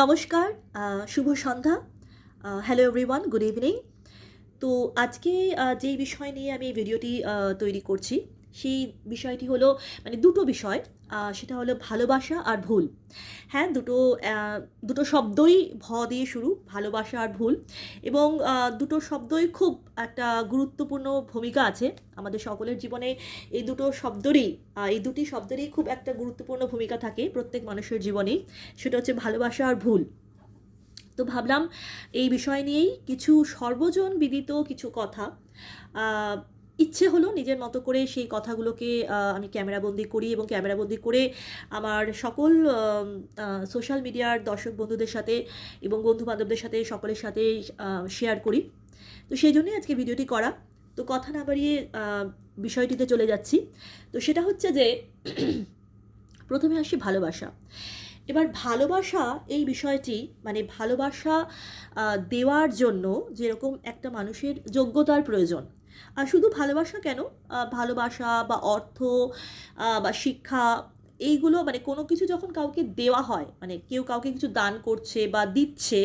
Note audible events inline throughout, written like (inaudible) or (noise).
নমস্কার শুভ সন্ধ্যা। হ্যালো এভরিওয়ান গুড ইভিনিং তো আজকে যে বিষয় নিয়ে আমি এই ভিডিওটি তৈরি করছি, সেই বিষয়টি হলো মানে দুটো বিষয়। সেটা হলো ভালোবাসা আর ভুল। হ্যাঁ দুটো দুটো শব্দই ভ দিয়ে শুরু, ভালোবাসা আর ভুল। এবং দুটো শব্দই খুব একটা গুরুত্বপূর্ণ ভূমিকা আছে আমাদের সকলের জীবনে। এই দুটো শব্দেরই এই দুটি শব্দেরই খুব একটা গুরুত্বপূর্ণ ভূমিকা থাকে প্রত্যেক মানুষের জীবনেই সেটা হচ্ছে ভালোবাসা আর ভুল। তো ভাবলাম এই বিষয় নিয়েই কিছু সর্বজন বিদিত কিছু কথা ইচ্ছে হলো নিজের মতো করে সেই কথাগুলোকে আমি ক্যামেরাবন্দি করি এবং ক্যামেরাবন্দি করে আমার সকল সোশ্যাল মিডিয়ার দর্শক বন্ধুদের সাথে এবং বন্ধু বান্ধবদের সাথে, সকলের সাথে শেয়ার করি। তো সেই জন্যই আজকে ভিডিওটি করা। তো কথা না বাড়িয়ে বিষয়টিতে চলে যাচ্ছি। তো সেটা হচ্ছে যে, প্রথমে আসি ভালোবাসা। এবার ভালোবাসা এই বিষয়টি মানে ভালোবাসা দেওয়ার জন্য যেরকম একটা মানুষের যোগ্যতার প্রয়োজন। আর শুধু ভালোবাসা কেন? ভালোবাসা বা অর্থ বা শিক্ষা, এইগুলো মানে কোনো কিছু যখন কাউকে দেওয়া হয় মানে কেউ কাউকে কিছু দান করছে বা দিচ্ছে,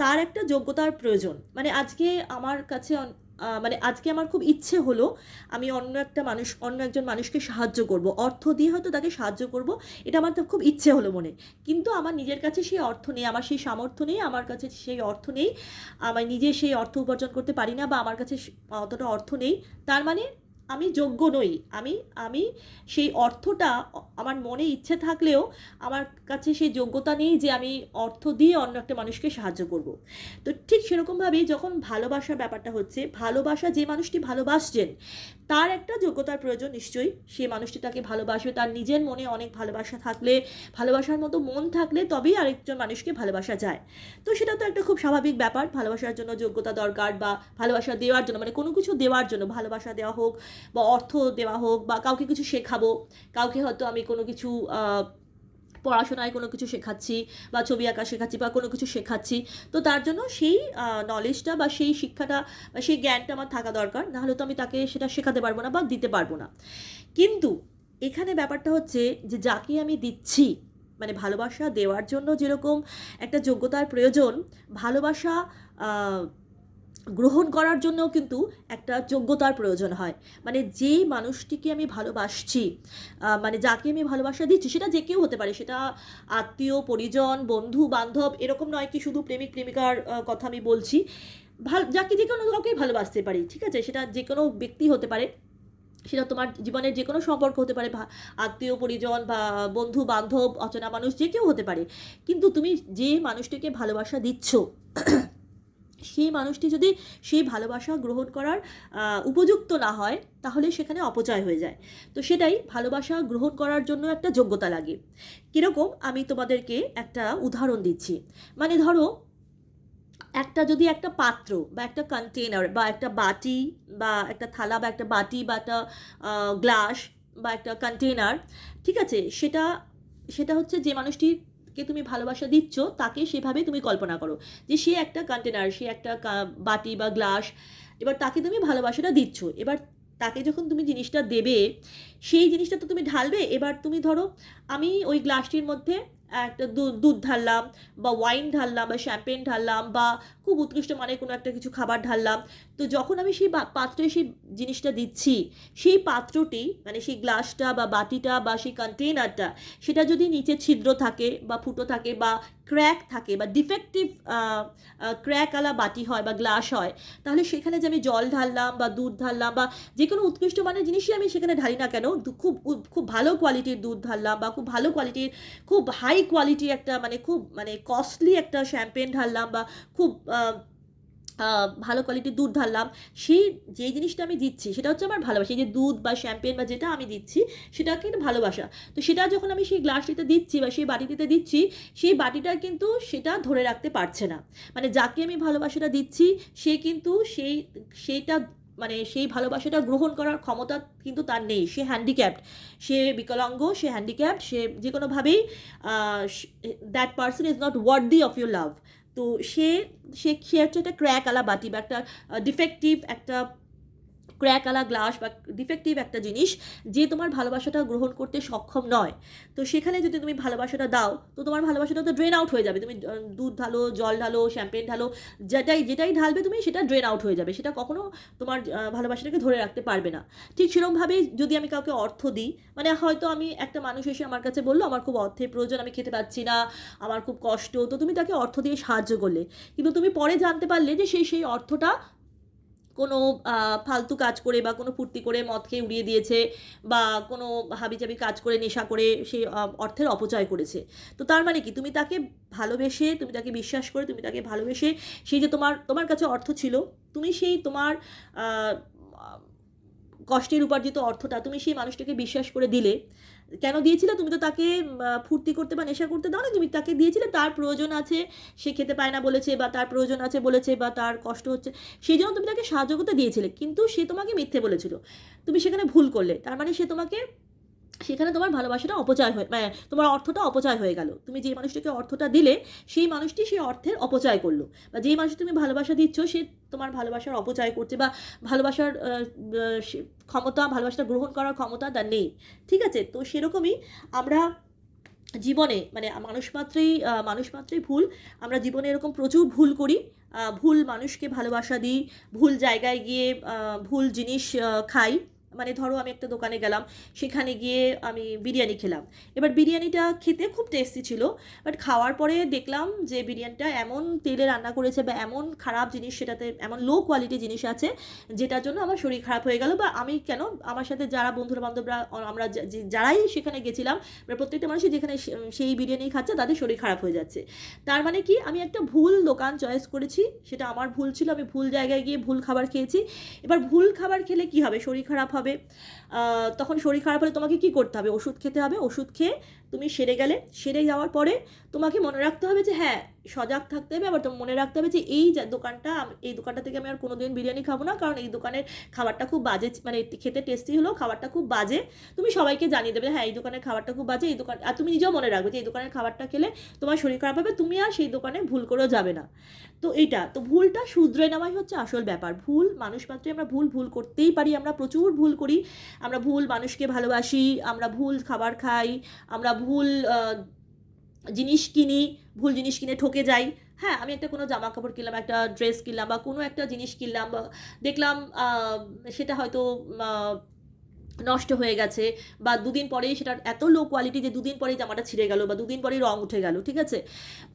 তার একটা যোগ্যতার প্রয়োজন। মানে আজকে আমার কাছে মানে আজকে আমার খুব ইচ্ছে হলো আমি অন্য একটা মানুষ, অন্য একজন মানুষকে সাহায্য করব। অর্থ দিয়ে হয়তো তাকে সাহায্য করব, এটা আমার তো খুব ইচ্ছে হলো মনে। কিন্তু আমার নিজের কাছে সেই অর্থ নেই, আমার সেই সামর্থ্য নেই, আমার কাছে সেই অর্থ নেই আমার নিজে সেই অর্থ উপার্জন করতে পারি না বা আমার কাছে অতটা অর্থ নেই। তার মানে আমি যোগ্য নই। আমি আমি সেই অর্থটা আমার মনে ইচ্ছে থাকলেও আমার কাছে সেই যোগ্যতা নেই যে আমি অর্থ দিয়ে অন্য একটা মানুষকে সাহায্য করব। তো ঠিক সেরকমভাবেই যখন ভালোবাসার ব্যাপারটা হচ্ছে, ভালোবাসা যে মানুষটি ভালোবাসছেন, তার একটা যোগ্যতার প্রয়োজন নিশ্চয়ই। সে মানুষটি তাকে ভালোবাসবে, তার নিজের মনে অনেক ভালোবাসা থাকলে, ভালোবাসার মতো মন থাকলে তবেই আরেকজন মানুষকে ভালোবাসা যায়। তো সেটা তো একটা খুব স্বাভাবিক ব্যাপার। ভালোবাসার জন্য যোগ্যতা দরকার বা ভালোবাসা দেওয়ার জন্য মানে কোনো কিছু দেওয়ার জন্য, ভালোবাসা দেওয়া হোক বা অর্থ দেওয়া হোক বা কাউকে কিছু শেখাবো, কাউকে হয়তো আমি কোনো কিছু পড়াশোনায় কোনো কিছু শেখাচ্ছি বা ছবি আঁকা শেখাচ্ছি বা কোনো কিছু শেখাচ্ছি, তো তার জন্য সেই নলেজটা বা সেই শিক্ষাটা বা সেই জ্ঞানটা আমার থাকা দরকার, নাহলে তো আমি তাকে সেটা শেখাতে পারব না বা দিতে পারব না। কিন্তু এখানে ব্যাপারটা হচ্ছে যে যাকে আমি দিচ্ছি মানে ভালোবাসা দেওয়ার জন্য যেরকম একটা যোগ্যতার প্রয়োজন, ভালোবাসা গ্রহণ করার জন্যও কিন্তু একটা যোগ্যতার প্রয়োজন হয়। মানে যেই মানুষটিকে আমি ভালোবাসছি মানে যাকে আমি ভালোবাসা দিচ্ছি, সেটা যে কেউ হতে পারে, সেটা আত্মীয়, পরিজন, বন্ধু, বান্ধব, এরকম নয় কি শুধু প্রেমিক, প্রেমিকার কথা আমি বলছি। ভালো, যাকে যে কোনো কাউকেই ভালোবাসতে পারি, ঠিক আছে? সেটা যে কোনো ব্যক্তি হতে পারে, সেটা তোমার জীবনের যে কোনো সম্পর্ক হতে পারে আত্মীয়, পরিজন বা বন্ধু, বান্ধব, অচেনা মানুষ, যে কেউ হতে পারে। কিন্তু তুমি যে মানুষটিকে ভালোবাসা দিচ্ছ সেই মানুষটি যদি সেই ভালোবাসা গ্রহণ করার উপযুক্ত না হয়, তাহলে সেখানে অপচয় হয়ে যায়। তো সেটাই ভালোবাসা গ্রহণ করার জন্য একটা যোগ্যতা লাগে। কীরকম? আমি তোমাদেরকে একটা উদাহরণ দিচ্ছি। মানে ধরো, একটা যদি একটা পাত্র বা একটা কন্টেনার বা একটা বাটি বা একটা থালা বা একটা বাটি বা একটা গ্লাস বা একটা কন্টেনার ঠিক আছে? সেটা সেটা হচ্ছে যে মানুষটিকে তুমি ভালোবাসা দিচ্ছ, তাকে সেভাবে তুমি কল্পনা করো। যে সে একটা কন্টেনার সে একটা কা- বাটি বা গ্লাস এবার তাকে তুমি ভালোবাসাটা দিচ্ছ। এবার তাকে যখন তুমি জিনিসটা দেবে, সেই জিনিসটা তো তুমি ঢালবে। এবার তুমি ধরো, আমি ওই গ্লাসটির মধ্যে একটা দুধ ঢাললাম বা ওয়াইন ঢাললাম বা শ্যাম্পেন ঢাললাম বা খুব উৎকৃষ্ট মানের কোনো একটা কিছু খাবার ঢাললাম। তো যখন আমি সেই পাত্রে সেই জিনিসটা দিচ্ছি, সেই পাত্রটি মানে সেই গ্লাসটা বা বাটিটা বা সেই কন্টেইনারটা সেটা যদি নিচে ছিদ্র থাকে বা ফুটো থাকে বা ক্র্যাক থাকে বা ডিফেক্টিভ ক্র্যাকওয়ালা বাটি হয় বা গ্লাস হয়, তাহলে সেখানে যে আমি জল ঢাললাম বা দুধ ঢাললাম বা যে কোনো উৎকৃষ্ট মানের জিনিসই আমি সেখানে ঢালি না কেন খুব খুব ভালো কোয়ালিটির দুধ ঢাললাম বা খুব ভালো কোয়ালিটির খুব হাই কোয়ালিটি একটা মানে খুব মানে কস্টলি একটা শ্যাম্পেন ঢাললাম বা খুব ভালো কোয়ালিটির দুধ ঢাললাম। সেই যেই জিনিসটা আমি দিচ্ছি, সেটা হচ্ছে আমার ভালোবাসা। এই যে দুধ বা শ্যাম্পেন বা যেটা আমি দিচ্ছি সেটা কিন্তু ভালোবাসা। তো সেটা যখন আমি সেই গ্লাসটিতে দিচ্ছি বা সেই বাটিটিতে দিচ্ছি, সেই বাটিটা কিন্তু সেটা ধরে রাখতে পারছে না। মানে যাকে আমি ভালোবাসাটা দিচ্ছি, সে কিন্তু সেই, সেইটা মানে সেই ভালোবাসাটা গ্রহণ করার ক্ষমতা কিন্তু তার নেই। সে হ্যান্ডিক্যাপড সে বিকলাঙ্গ, সে হ্যান্ডিক্যাপড সে যে কোনোভাবেই that person is not worthy of your love তো সে সে সে হচ্ছে একটা ক্র্যাক আলা বাটি বা একটা ডিফেক্টিভ একটা ক্র্যাকালা, গ্লাস বা ডিফেক্টিভ একটা জিনিস যে তোমার ভালোবাসাটা গ্রহণ করতে সক্ষম নয়। তো সেখানে যদি তুমি ভালোবাসাটা দাও, তো তোমার ভালোবাসাটা তো ড্রেন আউট হয়ে যাবে। তুমি দুধ ঢালো, জল ঢালো শ্যাম্পেন ঢালো, যেটাই যেটাই ঢালবে তুমি সেটা ড্রেন আউট হয়ে যাবে। সেটা কখনো তোমার ভালোবাসাটাকে ধরে রাখতে পারবে না। ঠিক সেরকমভাবেই যদি আমি কাউকে অর্থ দিই মানে হয়তো আমি একটা মানুষ এসে আমার কাছে বলল, আমার খুব অর্থের প্রয়োজন, আমি খেতে পাচ্ছি না, আমার খুব কষ্ট। তো তুমি তাকে অর্থ দিয়ে সাহায্য করলে। কিন্তু তুমি পরে জানতে পারলে যে সেই সেই অর্থটা কোনো ফালতু কাজ করে বা কোনো ফুর্তি করে মদ খেয়ে উড়িয়ে দিয়েছে বা কোনো হাবিজাবি কাজ করে, নেশা করে সেই অর্থের অপচয় করেছে। তো তার মানে কি? তুমি তাকে ভালোবেসে, তুমি তাকে বিশ্বাস করে, তুমি তাকে ভালোবেসে সেই যে তোমার তোমার কাছে অর্থ ছিল, তুমি সেই তোমার কষ্টের উপার্জিত অর্থটা, তুমি সেই মানুষটাকে বিশ্বাস করে দিলে কেন দিয়েছিলে? তুমি তো তাকে ফুর্তি করতে বা নেশা করতে দাও না তুমি তাকে দিয়েছিলে, তার প্রয়োজন আছে, সে খেতে পায় না বলেছে, বা তার প্রয়োজন আছে বলেছে, বা তার কষ্ট হচ্ছে। সেই জন্য তুমি তাকে সাহায্য করতে দিয়েছিলে, কিন্তু সে তোমাকে মিথ্যে বলেছিল। তুমি সেখানে ভুল করলে। তার মানে সে তোমাকে সেখানে তোমার ভালোবাসাটা অপচয় হয়ে মানে তোমার অর্থটা অপচয় হয়ে গেল। তুমি যে মানুষটাকে অর্থটা দিলে, সেই মানুষটি সেই অর্থের অপচয় করল। বা যেই মানুষ তুমি ভালোবাসা দিচ্ছ, সে তোমার ভালোবাসার অপচয় করছে বা ভালোবাসার ক্ষমতা ভালোবাসাটা গ্রহণ করার ক্ষমতা তার নেই। ঠিক আছে? তো সেরকমই আমরা জীবনে মানে মানুষ মাত্রেই মানুষ মাত্রেই ভুল। আমরা জীবনে এরকম প্রচুর ভুল করি। ভুল মানুষকে ভালোবাসা দিই, ভুল জায়গায় গিয়ে ভুল জিনিস খাই। মানে ধরো আমি একটা দোকানে গেলাম, সেখানে গিয়ে আমি বিরিয়ানি খেলাম। এবার বিরিয়ানিটা খেতে খুব টেস্টি ছিল বাট খাওয়ার পরে দেখলাম যে বিরিয়ানিটা এমন তেলে রান্না করেছে বা এমন খারাপ জিনিস সেটাতে, এমন লো কোয়ালিটি জিনিস আছে, যেটার জন্য আমার শরীর খারাপ হয়ে গেল বা আমি কেন আমার সাথে যারা বন্ধুরা বান্ধবরা আমরা যারাই সেখানে গেছিলাম প্রত্যেকটা মানুষই যেখানে সেই বিরিয়ানি খাচ্ছে, তাদের শরীর খারাপ হয়ে যাচ্ছে। তার মানে কি, আমি একটা ভুল দোকান চয়েস করেছি, সেটা আমার ভুল ছিল, আমি ভুল জায়গায় গিয়ে ভুল খাবার খেয়েছি। এবার ভুল খাবার খেলে কি হবে? শরীর খারাপ হবে? আহ, তখন শরীর খারাপ হলে তোমাকে কি করতে হবে? ওষুধ খেতে হবে, ওষুধ খেয়ে তুমি সেরে গেলে, সেরে যাওয়ার পরে তোমাকে মনে রাখতে হবে যে হ্যাঁ সজাগ থাকতে হবে। আবার তোমার মনে রাখতে হবে যে, এই দোকানটা এই দোকানটা থেকে আমি আর কোনো দিন বিরিয়ানি খাব না। কারণ এই দোকানের খাবারটা খুব বাজে মানে খেতে টেস্টি হলেও খাবারটা খুব বাজে। তুমি সবাইকে জানিয়ে দেবে হ্যাঁ এই দোকানের খাবারটা খুব বাজে, এই দোকান, আর তুমি নিজেও মনে রাখবে যে, এই দোকানের খাবারটা খেলে তোমার শরীর খারাপ হবে, তুমি আর সেই দোকানে ভুল করেও যাবে না। তো এইটা, তো ভুলটা শুধরে নেওয়াই হচ্ছে আসল ব্যাপার। ভুল, মানুষ মাত্রই আমরা ভুল ভুল করতেই পারি, আমরা প্রচুর ভুল করি। আমরা ভুল মানুষকে ভালোবাসি, আমরা ভুল খাবার খাই, আমরা ভুল জিনিস কিনি, ভুল জিনিস কিনে ঠকে যাই। হ্যাঁ আমি একটা কোনো জামা কাপড় কিনলাম, একটা ড্রেস কিনলাম বা কোনো একটা জিনিস কিনলাম দেখলাম সেটা হয়তো নষ্ট হয়ে গেছে বা দুদিন পরেই সেটার এত লো কোয়ালিটি যে দুদিন পরেই জামাটা ছিঁড়ে গেল বা দুদিন পরেই রং উঠে গেল, ঠিক আছে?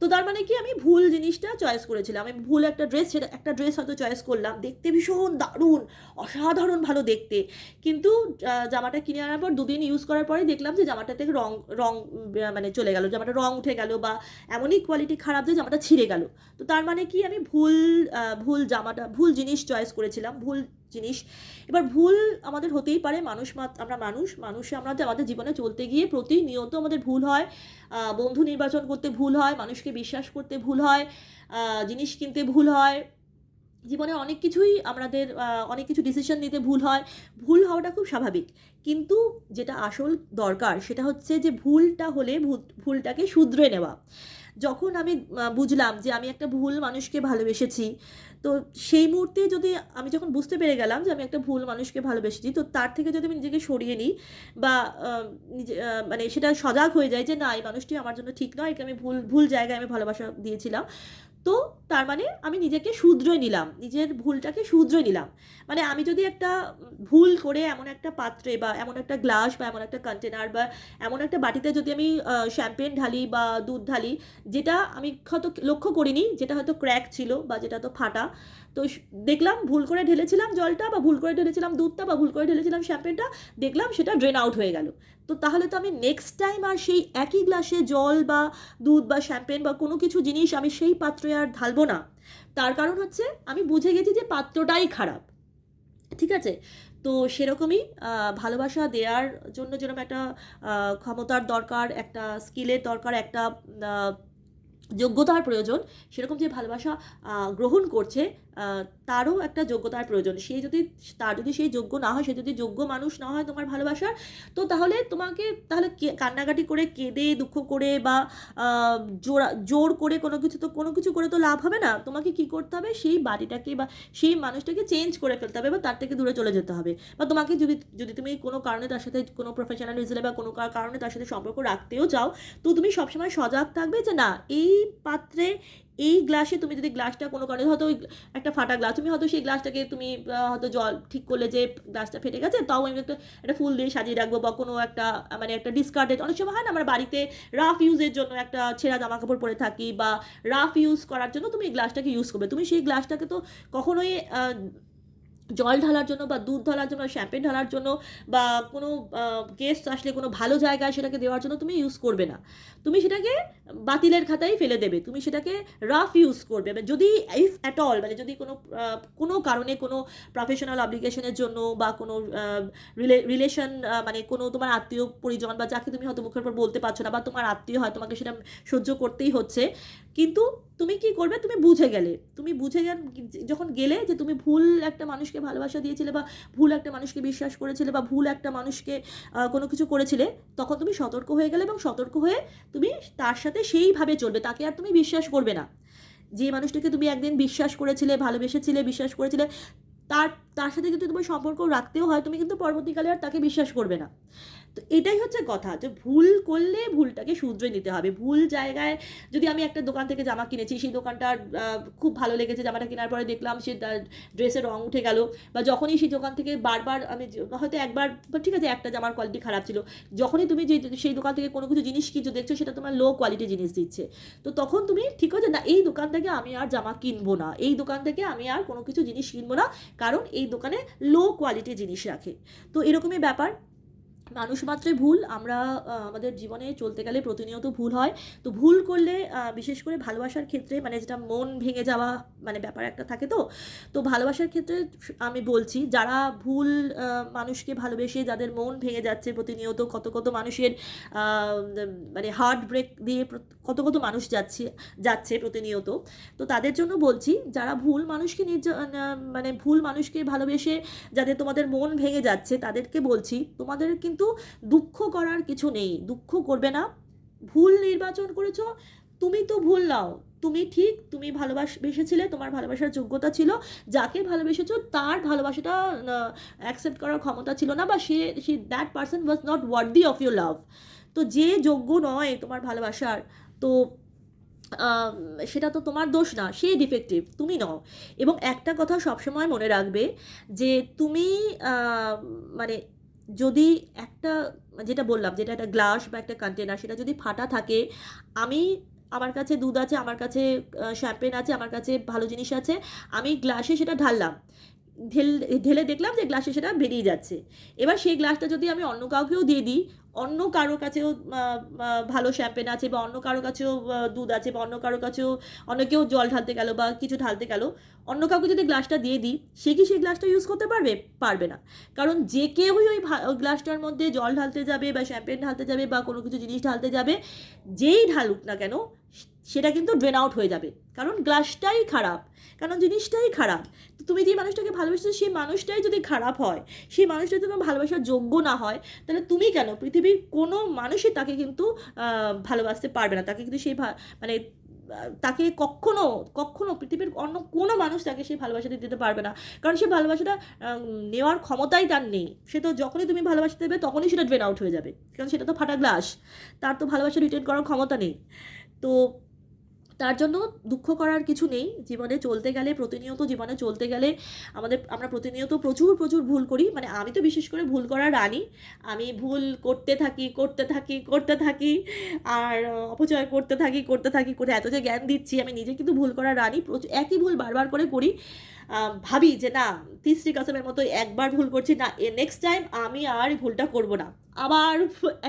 তো তার মানে কি আমি ভুল জিনিসটা চয়েস করেছিলাম, আমি ভুল একটা ড্রেস সেটা একটা ড্রেস হয়তো চয়েস করলাম, দেখতে ভীষণ দারুণ, অসাধারণ ভালো দেখতে। কিন্তু জামাটা কিনে আনার পর দুদিন ইউজ করার পরে দেখলাম যে জামাটা থেকে রং রং মানে চলে গেল, জামাটা রং উঠে গেল বা এমনই কোয়ালিটি খারাপ যে জামাটা ছিঁড়ে গেল। তো তার মানে কি আমি ভুল ভুল জামাটা, ভুল জিনিস চয়েস করেছিলাম, ভুল জিনিস। এবার ভুল আমাদের হতেই পারে, মানুষ আমরা মানুষ, মানুষে আমাদের আমাদের জীবনে চলতে গিয়ে প্রতিনিয়ত আমাদের ভুল হয়। বন্ধু নির্বাচন করতে ভুল হয়, মানুষকে বিশ্বাস করতে ভুল হয় জিনিস কিনতে ভুল হয়। জীবনে অনেক কিছুই আমাদের অনেক কিছু ডিসিশন নিতে ভুল হয়। ভুল হওয়াটা খুব স্বাভাবিক। কিন্তু যেটা আসল দরকার সেটা হচ্ছে যে ভুলটা হলে ভুলটাকে শুধরে নেওয়া। যখন আমি বুঝলাম যে আমি একটা ভুল মানুষকে ভালোবেসেছি, তো সেই মুহূর্তে যদি আমি যখন বুঝতে পেরে গেলাম যে আমি একটা ভুল মানুষকে ভালোবেসেছি, তো তার থেকে যদি আমি নিজেকে সরিয়ে নিই বা নিজে মানে সেটা সজাগ হয়ে যায় যে না, এই মানুষটি আমার জন্য ঠিক নয়, একে আমি ভুল ভুল জায়গায় আমি ভালোবাসা দিয়েছিলাম তো তার মানে আমি নিজেকে শুধরে নিলাম, নিজের ভুলটাকে শুধরে নিলাম। মানে আমি যদি একটা ভুল করে এমন একটা পাত্রে বা এমন একটা গ্লাস বা এমন একটা কন্টেনার বা এমন একটা বাটিতে যদি আমি শ্যাম্পেন ঢালি বা দুধ ঢালি, যেটা আমি হয়তো লক্ষ্য করিনি, যেটা হয়তো ক্র্যাক ছিল বা যেটা তো ফাটা, তো দেখলাম ভুল করে ঢেলেছিলাম জলটা বা ভুল করে ঢেলেছিলাম দুধটা বা ভুল করে ঢেলেছিলাম শ্যাম্পেনটা দেখলাম সেটা ড্রেন আউট হয়ে গেল। তো তাহলে তো আমি নেক্সট টাইম আর সেই একই গ্লাসে জল বা দুধ বা শ্যাম্পেন বা কোনো কিছু জিনিস আমি সেই পাত্রে আর ঢালবো না। তার কারণ হচ্ছে আমি বুঝে গেছি যে পাত্রটাই খারাপ। ঠিক আছে? তো সেরকমই ভালোবাসা দেওয়ার জন্য যেরকম একটা ক্ষমতার দরকার, একটা স্কিলের দরকার, একটা যোগ্যতার প্রয়োজন, সেরকম যে ভালোবাসা গ্রহণ করছে তারও একটা যোগ্যতার প্রয়োজন। সে যদি, তার যদি সেই যোগ্য না হয়, সে যদি যোগ্য মানুষ না হয় তোমার ভালোবাসার, তো তাহলে তোমাকে, তাহলে কান্নাকাটি করে কেঁদে, দুঃখ করে বা জোড়া, জোর করে কোনো কিছু তো, কোনো কিছু করে তো লাভ হবে না। তোমাকে কি করতে হবে? সেই বাড়িটাকে বা সেই মানুষটাকে চেঞ্জ করে ফেলতে হবে বা তার থেকে দূরে চলে যেতে হবে। বা তোমাকে যদি যদি তুমি কোনো কারণে তার সাথে কোনো প্রফেশনাল রিজনে বা কোনো কারণে তার সাথে সম্পর্ক রাখতেও চাও, তো তুমি সবসময় সজাগ থাকবে যে না, এই পাত্রে এই গ্লাসে তুমি যদি গ্লাসটা কোনো কারণে, হয়তো ওই একটা ফাটা গ্লাস তুমি হয়তো সেই গ্লাসটাকে তুমি হয়তো জল ঠিক করলে যে গ্লাসটা ফেটে গেছে, তাও আমি একটা একটা ফুল দিয়ে সাজিয়ে রাখব বা কোনো একটা মানে একটা ডিসকার্ডেড অনেক সময় হয় না, আমার বাড়িতে রাফ ইউজের জন্য একটা ছেঁড়া জামা কাপড় পরে থাকি বা রাফ ইউজ করার জন্য তুমি এই গ্লাসটাকে ইউজ করবে। তুমি সেই গ্লাসটাকে তো কখনোই জল ঢালার জন্য বা দুধ ঢালার জন্য শ্যাম্পেন ঢালার জন্য বা কোনো গেস্ট আসলে কোনো ভালো জায়গায় সেটাকে দেওয়ার জন্য তুমি ইউজ করবে না। তুমি সেটাকে বাতিলের খাতায় ফেলে দেবে। তুমি সেটাকে রাফ ইউজ করবে। মানে যদি ইফ অ্যাট অল মানে যদি কোনো কোনো কারণে কোনো প্রফেশনাল অ্যাপ্লিকেশনের জন্য বা কোনো রিলেশন মানে কোনো তোমার আত্মীয় পরিজন বা যাকে তুমি হয়তো মুখের উপর বলতে পারছ না বা তোমার আত্মীয় হয় তোমাকে সেটা সহ্য করতেই হচ্ছে কিন্তু তুমি কি করবে? তুমি বুঝে গেলে। তুমি বুঝে গেল যখন গেলে যে তুমি ভুল একটা মানুষকে ভালোবাসা দিয়েছিলে বা ভুল একটা মানুষকে বিশ্বাস করেছিলে বা ভুল একটা মানুষকে কোনো কিছু করেছিলে, তখন তুমি সতর্ক হয়ে গেলে এবং সতর্ক হয়ে তুমি তার সাথে সেইভাবে চলবে। তাকে আর তুমি বিশ্বাস করবে না। যে মানুষটাকে তুমি একদিন বিশ্বাস করেছিলে, ভালোবেসেছিলে, বিশ্বাস করেছিলে, তার তার সাথে যদি তোমার সম্পর্ক রাখতেও হয়, তুমি কিন্তু পরবর্তীকালে আর তাকে বিশ্বাস করবে না। তো এটাই হচ্ছে কথা, যে ভুল করলে ভুলটাকে শুধরে নিতে হবে। ভুল জায়গায় যদি আমি একটা দোকান থেকে জামা কিনেছি, সেই দোকানটার খুব ভালো লেগেছে, জামাটা কেনার পরে দেখলাম সে তার ড্রেসের রং উঠে গেল, বা যখনই সেই দোকান থেকে বারবার আমি হয়তো একবার ঠিক আছে একটা জামার কোয়ালিটি খারাপ ছিল, যখনই তুমি যে সেই দোকান থেকে কোনো কিছু জিনিস কিছু দেখছ সেটা তোমার লো কোয়ালিটি জিনিস দিচ্ছে। তো তখন তুমি ঠিক আছে না, এই দোকান থেকে আমি আর জামা কিনবো না, এই দোকান থেকে আমি আর কোনো কিছু জিনিস কিনবো না, কারণ এই দোকানে লো কোয়ালিটি জিনিস রাখে। তো এরকমই ব্যাপার। মানুষ মাত্রে ভুল, আমরা আমাদের জীবনে চলতে গেলে প্রতিনিয়ত ভুল হয়। তো ভুল করলে বিশেষ করে ভালোবাসার ক্ষেত্রে মানে যেটা মন ভেঙে যাওয়া মানে ব্যাপার একটা থাকে তো তো ভালোবাসার ক্ষেত্রে আমি বলছি, যারা ভুল মানুষকে ভালোবেসে যাদের মন ভেঙে যাচ্ছে প্রতিনিয়ত, কত কত মানুষের মানে হার্ট ব্রেক দিয়ে কত কত মানুষ যাচ্ছে যাচ্ছে প্রতিনিয়ত। তো তাদের জন্য বলছি, যারা ভুল মানুষকে নির্য মানে ভুল মানুষকে ভালোবেসে যাদের তোমাদের মন ভেঙে যাচ্ছে, তাদেরকে বলছি, তোমাদের কিন্তু দুঃখ করার কিছু নেই। দুঃখ করবে না। ভুল নির্বাচন করেছ, তুমি তো ভুল নাও। তুমি ঠিক, তুমি ভালোবাস বেসেছিলে তোমার ভালোবাসার যোগ্যতা ছিল। যাকে ভালোবেসেছো, তার ভালোবাসাটা অ্যাকসেপ্ট করার ক্ষমতা ছিল না বা সে সে that person was not worthy of your love তো যে যোগ্য নয় তোমার ভালোবাসার, তো সেটা তো তোমার দোষ না, সে ডিফেক্টিভ তুমি নও। এবং একটা কথা সবসময় মনে রাখবে যে তুমি মানে যদি একটা, যেটা বললাম, যেটা একটা গ্লাস বা একটা কন্টেনার সেটা যদি ফাটা থাকে, আমি আমার কাছে দুধ আছে, আমার কাছে শ্যাম্পেন আছে, আমার কাছে ভালো জিনিস আছে, আমি গ্লাসে সেটা ঢাললাম। ঢেল, ঢেলে দেখলাম যে গ্লাসে সেটা বেরিয়ে যাচ্ছে। এবার সেই গ্লাসটা যদি আমি অন্য কাউকেও দিয়ে দিই, অন্য কারও কাছেও ভালো শ্যাম্পেন আছে বা অন্য কারও কাছেও দুধ আছে বা অন্য কারও কাছেও, অন্য কেউ জল ঢালতে গেল বা কিছু ঢালতে গেল, অন্য কাউকে যদি গ্লাসটা দিয়ে দিই, সে কি সেই গ্লাসটা ইউজ করতে পারবে? পারবে না। কারণ যে কেউই ওই গ্লাসটার মধ্যে জল ঢালতে যাবে বা শ্যাম্পেন ঢালতে যাবে বা কোনো কিছু জিনিস ঢালতে যাবে, যেই ঢালুক না কেন সেটা কিন্তু ড্রেন আউট হয়ে যাবে। কারণ গ্লাসটাই খারাপ। কারণ জিনিসটাই খারাপ। তো তুমি যে মানুষটাকে ভালোবাসছো সেই মানুষটাই যদি খারাপ হয় সেই মানুষটা যদি তোমার ভালোবাসার যোগ্য না হয়, তাহলে তুমি কেন? পৃথিবীর কোনো মানুষই তাকে কিন্তু ভালোবাসতে পারবে না। তাকে কিন্তু সেই মানে তাকে কখনো কখনো পৃথিবীর অন্য কোনো মানুষ তাকে সেই ভালোবাসাটা দিতে পারবে না। কারণ সেই ভালোবাসাটা নেওয়ার ক্ষমতাই তার নেই। সে তো যখনই তুমি ভালোবাসা দেবে, তখনই সেটা ড্রেন আউট হয়ে যাবে। কারণ সেটা তো ফাটা গ্লাস তার তো ভালোবাসা রিটার্ন করার ক্ষমতা নেই। তো তার জন্য দুঃখ করার কিছু নেই। জীবনে চলতে গেলে, প্রতিনিয়ত জীবনে চলতে গেলে আমাদের, আমরা প্রতিনিয়ত প্রচুর প্রচুর ভুল করি। মানে আমি তো বিশেষ করে ভুল করার রানী। আমি ভুল করতে থাকি করতে থাকি করতে থাকি, আর অপচয় করতে থাকি করতে থাকি, করে এত যে জ্ঞান দিচ্ছি, আমি নিজে কিন্তু ভুল করার রানি। প্রচুর একই ভুল বারবার করে করি। ভাবি যে না তিসরি কাসমের মতো একবার ভুল করছি, না নেক্সট টাইম আমি আর ভুলটা করব না। আবার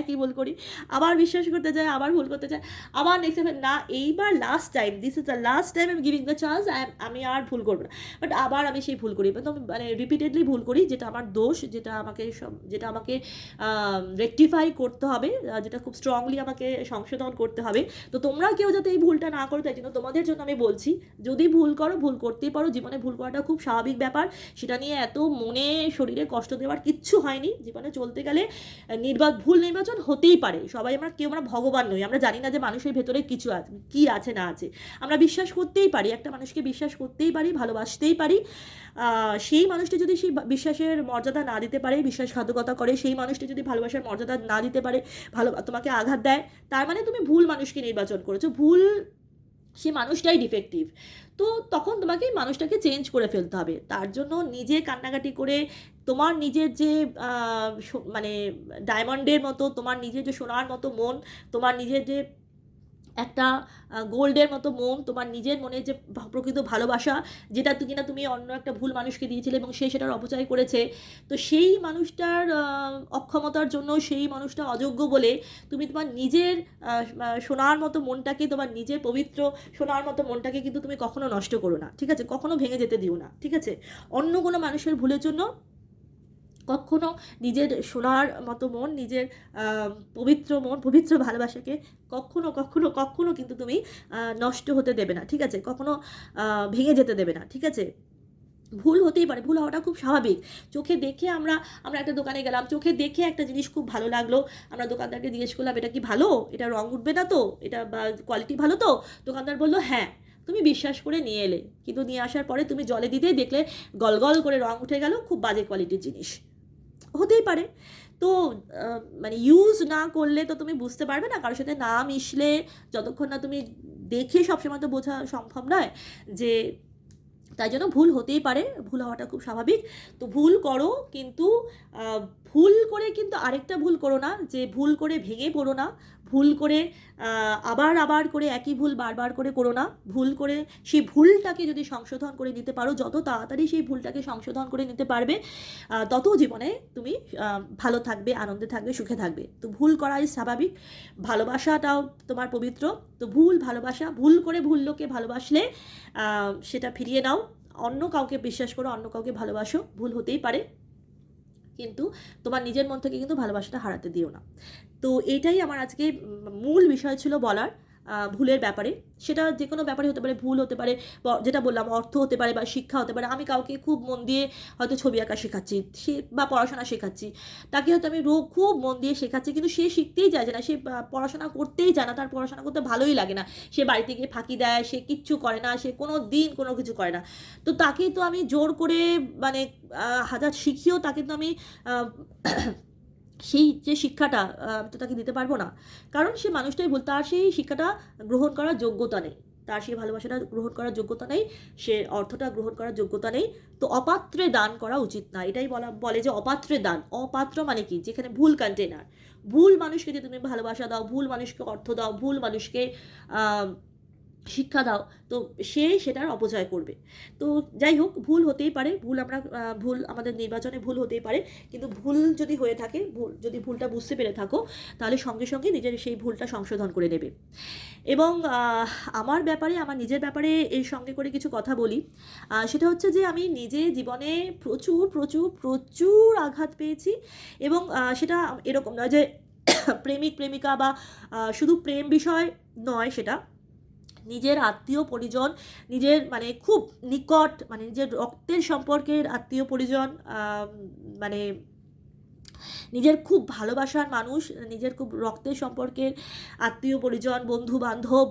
একই ভুল করি, আবার বিশ্বাস করতে যাই আবার ভুল করতে চাই, আবার নেক্সট টাইম না, এইবার last time this is the last time আমি গিভিং দ্য চান্স আমি আর ভুল করব না। বাট আবার আমি সেই ভুল করি তো মানে রিপিটেডলি ভুল করি, যেটা আমার দোষ, যেটা আমাকে যেটা আমাকে রেকটিফাই করতে হবে যেটা খুব স্ট্রংলি আমাকে সংশোধন করতে হবে। তো তোমরা কেউ যাতে এই ভুলটা না করো, তাই জন্য তোমাদের জন্য আমি বলছি, যদি ভুল করো, ভুল করতেই পারো, জীবনে ভুল করাটা খুব স্বাভাবিক ব্যাপার। সেটা নিয়ে এত মনে শরীরে কষ্ট দেওয়ার কিচ্ছু হয়নি। জীবনে চলতে গেলে আহ, নির্বাক ভুল নির্বাচন হতেই পারে। সবাই আমরা কেউ আমরা ভগবান নই। আমরা জানি না যে মানুষের ভেতরে কিছু আছে কি আছে না আছে। আমরা বিশ্বাস করতেই পারি একটা মানুষকে বিশ্বাস করতেই পারি ভালোবাসতেই পারি। সেই মানুষটা যদি সেই বিশ্বাসের মর্যাদা না দিতে পারে বিশ্বাসঘাতকতা করে সেই মানুষটা যদি ভালোবাসার মর্যাদা না দিতে পারে ভালো তোমাকে আঘাত দেয় তার মানে তুমি ভুল মানুষকে নির্বাচন করেছ। ভুল সে মানুষটাই ডিফেক্টিভ তো তখন তোমাকে মানুষটাকে চেঞ্জ করে ফেলতে হবে। তার জন্য নিজে কান্নাকাটি করে তোমার নিজের যে মানে ডায়মন্ডের মতো, তোমার নিজের যে সোনার মতো মন, তোমার নিজের যে একটা গোল্ডের মতো মন, তোমার নিজের মনে যে প্রকৃত ভালোবাসা, যেটা তুমি না তুমি অন্য একটা ভুল মানুষকে দিয়েছিলে এবং সে সেটার অপচয় করেছে। তো সেই মানুষটার অক্ষমতার জন্য সেই মানুষটা অযোগ্য বলে তুমি তোমার নিজের সোনার মতো মনটাকে, তোমার নিজের পবিত্র সোনার মতো মনটাকে কিন্তু তুমি কখনো নষ্ট করো না, ঠিক আছে? কখনো ভেঙে যেতে দিও না, ঠিক আছে? অন্য কোনো মানুষের ভুলের জন্য কখনো নিজের সোনার মতো মন, নিজের পবিত্র মন, পবিত্র ভালোবাসাকে কখনো কখনো কখনো কিন্তু তুমি নষ্ট হতে দেবে না, ঠিক আছে? কখনো ভেঙে যেতে দেবে না, ঠিক আছে? ভুল হতেই পারে, ভুল হওয়াটা খুব স্বাভাবিক। চোখে দেখে আমরা আমরা একটা দোকানে গেলাম, চোখে দেখে একটা জিনিস খুব ভালো লাগল, আমরা দোকানদারকে জিজ্ঞেস করলাম, এটা কি ভালো? এটা রং উঠবে না তো? এটা বা কোয়ালিটি ভালো তো? দোকানদার বলল হ্যাঁ তুমি বিশ্বাস করে নিয়ে এলে। কিন্তু নিয়ে আসার পরে তুমি জলে দিতেই দেখলে গলগল করে রং উঠে গেল, খুব বাজে কোয়ালিটির জিনিস। হতেই পারে। তো মানে ইউজ না করলে তো তুমি বুঝতে পারবে না, কারোর সাথে না মিশলে যতক্ষণ না তুমি দেখে সবসময় তো বোঝা সম্ভব নয় যে তাই জন্য ভুল হতেই পারে, ভুল হওয়াটা খুব স্বাভাবিক। তো ভুল করো, কিন্তু ভুল করে কিন্তু আরেকটা ভুল করো না, যে ভুল করে ভেঙে পড়ো না। ভুল করে আবার আবার করে একই ভুল বারবার করে করো না। ভুল করে সেই ভুলটাকে যদি সংশোধন করে নিতে পারো, যত তাড়াতাড়ি সেই ভুলটাকে সংশোধন করে নিতে পারবে তত জীবনে তুমি ভালো থাকবে, আনন্দে থাকবে, সুখে থাকবে। তো ভুল করাই স্বাভাবিক। ভালোবাসাটাও তোমার পবিত্র। তো ভুল ভালোবাসা, ভুল করে ভুল লোকে ভালোবাসলে সেটা ফিরিয়ে নাও। অন্য কাউকে বিশ্বাস করো, অন্য কাউকে ভালোবাসো, ভুল হতেই পারে। কিন্তু তোমার নিজের মন থেকে কিন্তু ভালোবাসাটা হারাতে দিও না। তো এটাই আমার আজকে মূল বিষয় ছিল বলার। ভুলের ব্যাপারে। সেটা যে কোনো ব্যাপারে হতে পারে, ভুল হতে পারে যেটা বললাম, অর্থ হতে পারে বা শিক্ষা হতে পারে। আমি কাউকে খুব মন দিয়ে হয়তো ছবি আঁকা শেখাচ্ছি, সে বা পড়াশোনা শেখাচ্ছি। তাকে হয়তো আমি রোগ খুব মন দিয়ে শেখাচ্ছি, কিন্তু সে শিখতেই চাইছে না, সে পড়াশোনা করতেই চায় না, তার পড়াশোনা করতে ভালোই লাগে না। সে বাড়িতে গিয়ে ফাঁকি দেয়, সে কিচ্ছু করে না, সে কোনো দিন কোনো কিছু করে না। তো তাকে তো আমি জোর করে মানে হাজার শিখিয়েও তাকে তো আমি সেই যে শিক্ষাটা আমি তো তাকে দিতে পারব না। কারণ সে মানুষটাই ভুল, তার সেই শিক্ষাটা গ্রহণ করার যোগ্যতা নেই। তার সেই ভালোবাসাটা গ্রহণ করার যোগ্যতা নেই, সে অর্থটা গ্রহণ করার যোগ্যতা নেই। তো অপাত্রে দান করা উচিত না। এটাই বলা, বলে যে অপাত্রে দান। অপাত্র মানে কি? যেখানে ভুল কন্টেনার ভুল মানুষকে যে তুমি ভালোবাসা দাও, ভুল মানুষকে অর্থ দাও, ভুল মানুষকে শিক্ষা দাও। তো সে সেটার অপচয় করবে। তো যাই হোক, ভুল হতেই পারে। ভুল আমরা ভুল আমাদের নির্বাচনে ভুল হতেই পারে। কিন্তু ভুল যদি হয়ে থাকে, ভুল, যদি ভুলটা বুঝতে পেরে থাকো, তাহলে সঙ্গে সঙ্গে নিজের সেই ভুলটা সংশোধন করে নেবে। এবং আমার ব্যাপারে, আমার নিজের ব্যাপারে এর সঙ্গে করে কিছু কথা বলি। সেটা হচ্ছে যে, আমি নিজে জীবনে প্রচুর প্রচুর প্রচুর আঘাত পেয়েছি। এবং সেটা এরকম নয় যে, প্রেমিক, প্রেমিকা বা শুধু প্রেম বিষয় নয় সেটা। নিজের আত্মীয় পরিজন, নিজের মানে খুব নিকট মানে নিজের রক্তের সম্পর্কের আত্মীয় পরিজন মানে নিজের খুব ভালোবাসার মানুষ, নিজের খুব রক্তের সম্পর্কের আত্মীয় পরিজন বন্ধু বান্ধব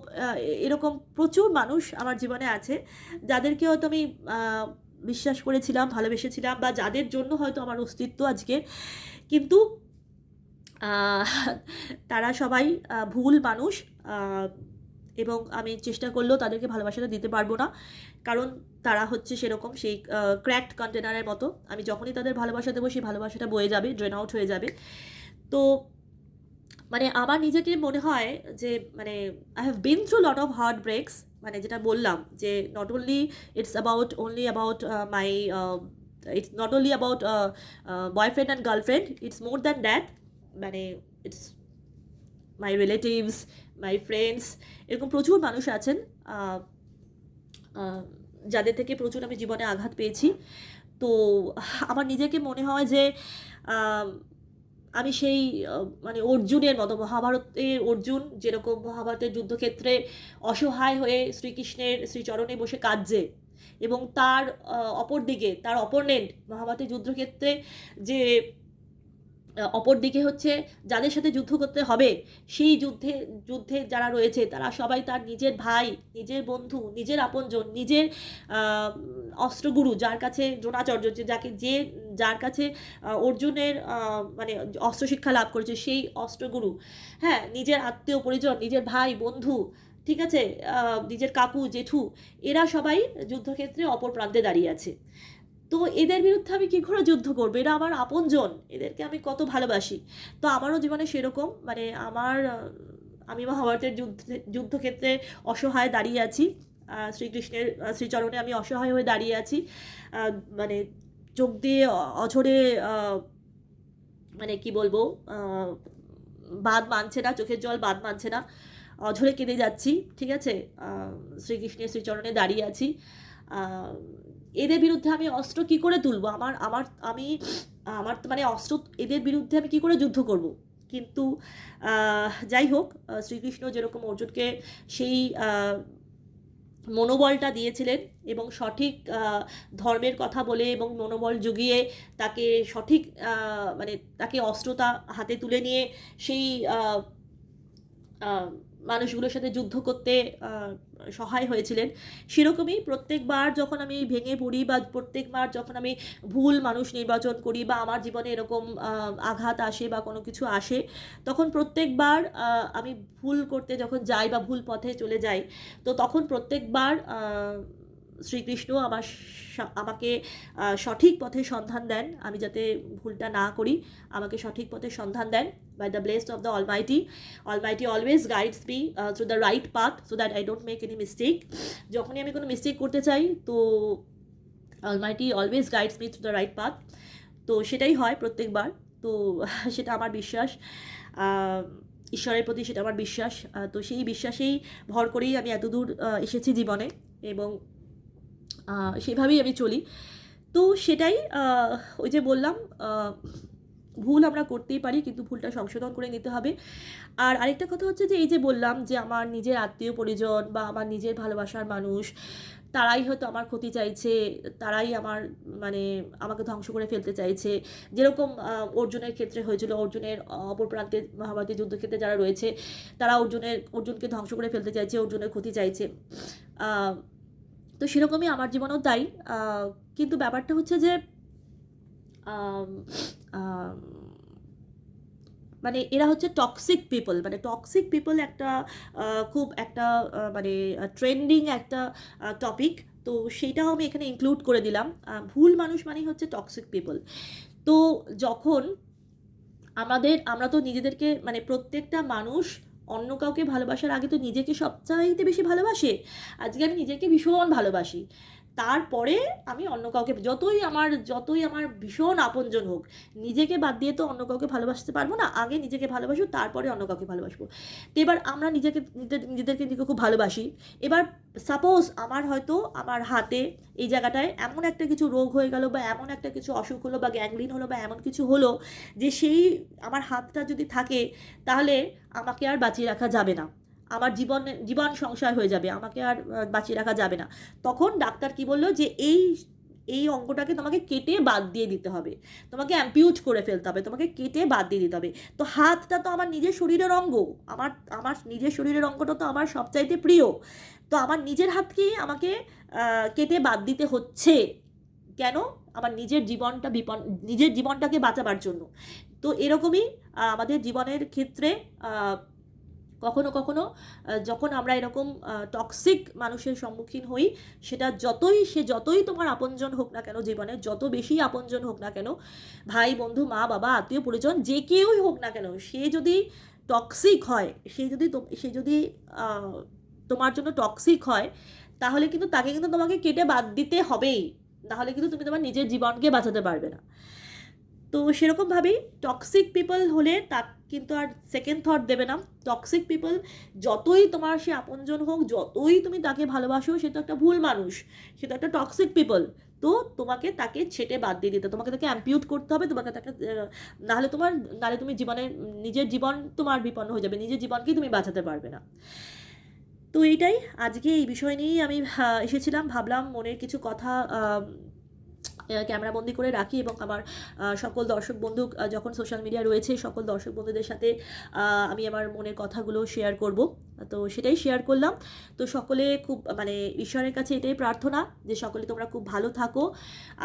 এরকম প্রচুর মানুষ আমার জীবনে আছে যাদেরকে হয়তো আমি বিশ্বাস করেছিলাম, ভালোবেসেছিলাম বা যাদের জন্য হয়তো আমার অস্তিত্ব আজকে। কিন্তু তারা সবাই ভুল মানুষ এবং আমি চেষ্টা করলেও তাদেরকে ভালোবাসাটা দিতে পারব না। কারণ তারা হচ্ছে সেরকম সেই ক্র্যাকড কন্টেনারের মতো। আমি যখনই তাদের ভালোবাসা দেবো, সেই ভালোবাসাটা বয়ে যাবে ড্রেন আউট হয়ে যাবে। তো মানে আমার নিজেকে মনে হয় যে মানে I have been through lot of heart breaks মানে যেটা বললাম যে not only it's about only about my it's not only about boyfriend and girlfriend it's more than that মানে it's my relatives my friends এরকম প্রচুর মানুষ আছেন যাদের থেকে প্রচুর আমি জীবনে আঘাত পেয়েছি। তো আমার নিজেকে মনে হয় যে আমি সেই মানে অর্জুনের মতো, মহাভারতের অর্জুন যেরকম মহাভারতের যুদ্ধক্ষেত্রে অসহায় হয়ে শ্রীকৃষ্ণের শ্রীচরণে বসে কাঁদছে এবং তার অপর দিকে, তার অপোনেন্ট মহাভারতের যুদ্ধক্ষেত্রে যে অপর দিকে হচ্ছে যাদের সাথে যুদ্ধ করতে হবে, সেই যুদ্ধে যুদ্ধে যারা রয়েছে, তারা সবাই তার নিজের ভাই, নিজের বন্ধু, নিজের আপনজন, নিজের অস্ত্রগুরু যার কাছে দ্রোণাচার্য যে, যাকে যে, যার কাছে অর্জুনের মানে অস্ত্র শিক্ষা লাভ করেছে, সেই অস্ত্রগুরু। হ্যাঁ নিজের আত্মীয় পরিজন নিজের ভাই, বন্ধু, ঠিক আছে? নিজের কাকু, জেঠু, এরা সবাই যুদ্ধক্ষেত্রে অপর প্রান্তে দাঁড়িয়ে আছে। তো এদের বিরুদ্ধে আমি কী করে যুদ্ধ করব? এরা আমার আপনজন। এদেরকে আমি কত ভালোবাসি। তো আমারও জীবনে সেরকম। মানে আমার, আমি মহাভারতের যুদ্ধে, যুদ্ধক্ষেত্রে অসহায় দাঁড়িয়ে আছি। শ্রীকৃষ্ণের শ্রীচরণে আমি অসহায় হয়ে দাঁড়িয়ে আছি। মানে চোখ দিয়ে অঝরে মানে কি বলব বাদ মানছে না, চোখের জল বাদ মানছে না। অঝরে কেঁদে যাচ্ছি, ঠিক আছে? শ্রীকৃষ্ণের শ্রীচরণে দাঁড়িয়ে আছি। এদের বিরুদ্ধে আমি অস্ত্র কি করে তুলবো? আমার আমার, আমি, আমার মানে অস্ত্র, এদের বিরুদ্ধে আমি কি করে যুদ্ধ করব? কিন্তু যাই হোক শ্রীকৃষ্ণ যেরকম অর্জুনকে সেই মনোবলটা দিয়েছিলেন এবং সঠিক ধর্মের কথা বলে এবং মনোবল জুগিয়ে তাকে সঠিক মানে তাকে অস্ত্রতা হাতে তুলে নিয়ে সেই মানুষগুলোর সাথে যুদ্ধ করতে সহায় হয়েছিলেন। সেরকমই প্রত্যেকবার যখন আমি ভেঙে পড়ি বা প্রত্যেকবার যখন আমি ভুল মানুষ নির্বাচন করি বা আমার জীবনে এরকম আঘাত আসে বা কোনো কিছু আসে, তখন প্রত্যেকবার আমি ভুল করতে যখন যাই বা ভুল পথে চলে যাই, তো তখন প্রত্যেকবার শ্রীকৃষ্ণ আমার আমাকে সঠিক পথে সন্ধান দেন। আমি যাতে ভুলটা না করি, আমাকে সঠিক পথে সন্ধান দেন। By the blessed of the almighty almighty always guides me through the right path so that I don't make any mistake যখনই আমি কোনো মিস্টেক করতে চাই, তো almighty always guides me through the right path তো সেটাই হয় প্রত্যেকবার। তো (laughs) সেটা আমার বিশ্বাস। ঈশ্বরের প্রতি সেটা আমার বিশ্বাস। তো সেই বিশ্বাসেই ভর করেই আমি এতদূর এসেছি জীবনে এবং সেভাবেই আমি চলি। তো সেটাই ওই যে বললাম ভুল আমরা করতেই পারি, কিন্তু ভুলটা সংশোধন করে নিতে হবে। আর আরেকটা কথা হচ্ছে যে, এই যে বললাম যে, আমার নিজের আত্মীয় পরিজন বা আমার নিজের ভালোবাসার মানুষ, তারাই হয়তো আমার ক্ষতি চাইছে, তারাই আমার মানে আমাকে ধ্বংস করে ফেলতে চাইছে। যেরকম অর্জুনের ক্ষেত্রে হয়েছিল, অর্জুনের অপর প্রান্তে মহাভারতী যুদ্ধক্ষেত্রে যারা রয়েছে, তারা অর্জুনের, অর্জুনকে ধ্বংস করে ফেলতে চাইছে, অর্জুনের ক্ষতি চাইছে। তো সেরকমই আমার জীবনেও তাই। কিন্তু ব্যাপারটা হচ্ছে যে মানে এরা হচ্ছে টক্সিক পিপল মানে টক্সিক পিপল একটা খুব একটা মানে ট্রেন্ডিং একটা টপিক তো সেইটাও আমি এখানে ইনক্লুড করে দিলাম। ভুল মানুষ মানেই হচ্ছে টক্সিক পিপল তো যখন আমাদের, আমরা তো নিজেদেরকে মানে প্রত্যেকটা মানুষ অন্য কাউকে ভালোবাসার আগে তো নিজেকে সবচাইতে বেশি ভালোবাসে। আজকে আমি নিজেকে ভীষণ ভালোবাসি। তারপরে আমি অন্য কাউকে, যতই আমার যতই আমার ভীষণ আপনজন হোক, নিজেকে বাদ দিয়ে তো অন্য কাউকে ভালোবাসতে পারব না, আগে নিজেকে ভালোবাসবো তারপরে অন্য কাউকে ভালোবাসবো। তো এবার আমরা নিজেকে, নিজেদের, নিজেদেরকে নিজেকে খুব ভালোবাসি। এবার সাপোজ আমার হয়তো আমার হাতে এই জায়গাটায় এমন একটা কিছু রোগ হয়ে গেল বা এমন একটা কিছু অসুখ হলো বা গ্যাংলিন হলো বা এমন কিছু হলো যে সেই, আমার হাতটা যদি থাকে, তাহলে আমাকে আর বাঁচিয়ে রাখা যাবে না। আমার জীবন জীবন সংশয় হয়ে যাবে, আমাকে আর বাঁচিয়ে রাখা যাবে না। তখন ডাক্তার কি বলল যে, এই এই অঙ্গটাকে তোমাকে কেটে বাদ দিয়ে দিতে হবে। তোমাকে অ্যাম্পিউট করে ফেলতে হবে, তোমাকে কেটে বাদ দিয়ে দিতে হবে। তো হাতটা তো আমার নিজের শরীরের অঙ্গ। আমার আমার নিজের শরীরের অঙ্গটা তো আমার সবচাইতে প্রিয়। তো আমার নিজের হাতকেই আমাকে কেটে বাদ দিতে হচ্ছে। কেন? আমার নিজের জীবনটা বিপন নিজের জীবনটাকে বাঁচাবার জন্য। তো এরকমই আমাদের জীবনের ক্ষেত্রে কখনো কখনো যখন আমরা এরকম টক্সিক মানুষের সম্মুখীন হই, সেটা যতই, সে যতই তোমার আপনজন হোক না কেন জীবনে, যত বেশি আপনজন হোক না কেন, ভাই, বন্ধু, মা, বাবা, আত্মীয়, পরিজন, যে কেউই হোক না কেন, সে যদি টক্সিক হয়, সে যদি সে যদি তোমার জন্য টক্সিক হয়, তাহলে কিন্তু তাকে কিন্তু তোমাকে কেটে বাদ দিতে হবেই। নাহলে কিন্তু তুমি তোমার নিজের জীবনকে বাঁচাতে পারবে না। তো সেরকমভাবেই টক্সিক পিপল হলে তা কিন্তু আর সেকেন্ড থট দেবে না। টক্সিক পিপল যতই তোমার সে আপনজন হোক, যতই তুমি তাকে ভালোবাসো, সে তো একটা ভুল মানুষ। সে তো একটা টক্সিক পিপল তো তোমাকে তাকে ছেটে বাদ দিয়ে দিতে তোমাকে তাকে অ্যাম্পিউট করতে হবে। তোমাকে তাকে নাহলে তোমার, নাহলে তুমি জীবনে, নিজের জীবন তোমার বিপন্ন হয়ে যাবে। নিজের জীবনকেই তুমি বাঁচাতে পারবে না। তো এইটাই। আজকে এই বিষয় নিয়েই আমি এসেছিলাম। ভাবলাম মনের কিছু কথা ক্যামেরাবন্দি করে রাখি এবং আমার সকল দর্শক বন্ধু যখন সোশ্যাল মিডিয়া রয়েছে, সকল দর্শক বন্ধুদের সাথে আমি আমার মনের কথাগুলো শেয়ার করব। তো সেটাই শেয়ার করলাম। তো সকলে খুব মানে ঈশ্বরের কাছে এটাই প্রার্থনা যে সকলে তোমরা খুব ভালো থাকো।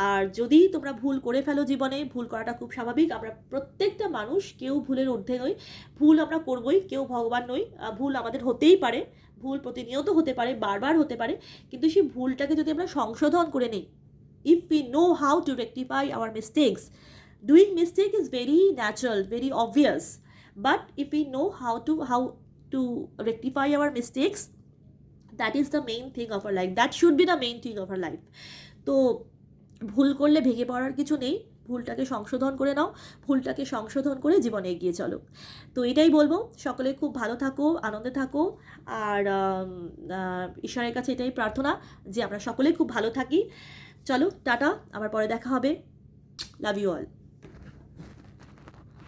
আর যদি তোমরা ভুল করে ফেলো জীবনে, ভুল করাটা খুব স্বাভাবিক। আমরা প্রত্যেকটা মানুষ কেউ ভুলের ঊর্ধ্বে নই। ভুল আমরা করবই, কেউ ভগবান নই। ভুল আমাদের হতেই পারে। ভুল প্রতিনিয়ত হতে পারে, বারবার হতে পারে। কিন্তু সেই ভুলটাকে যদি আমরা সংশোধন করে নিই if we know how to rectify our mistakes doing mistake is very natural very obvious but if we know how to how to rectify our mistakes that is the main thing of our life that should be the main thing of our life তো ভুল করলে ভেঙে পড়ার কিছু নেই ভুলটাকে সংশোধন করে নাও ভুলটাকে সংশোধন করে জীবনে এগিয়ে চলো তো এটাই বলব সকলে খুব ভালো থাকো আনন্দে থাকো আর ঈশ্বরের কাছে এটাই প্রার্থনা যে আমরা সকলে খুব ভালো থাকি চলো টাটা আবার পরে দেখা হবে। Love you all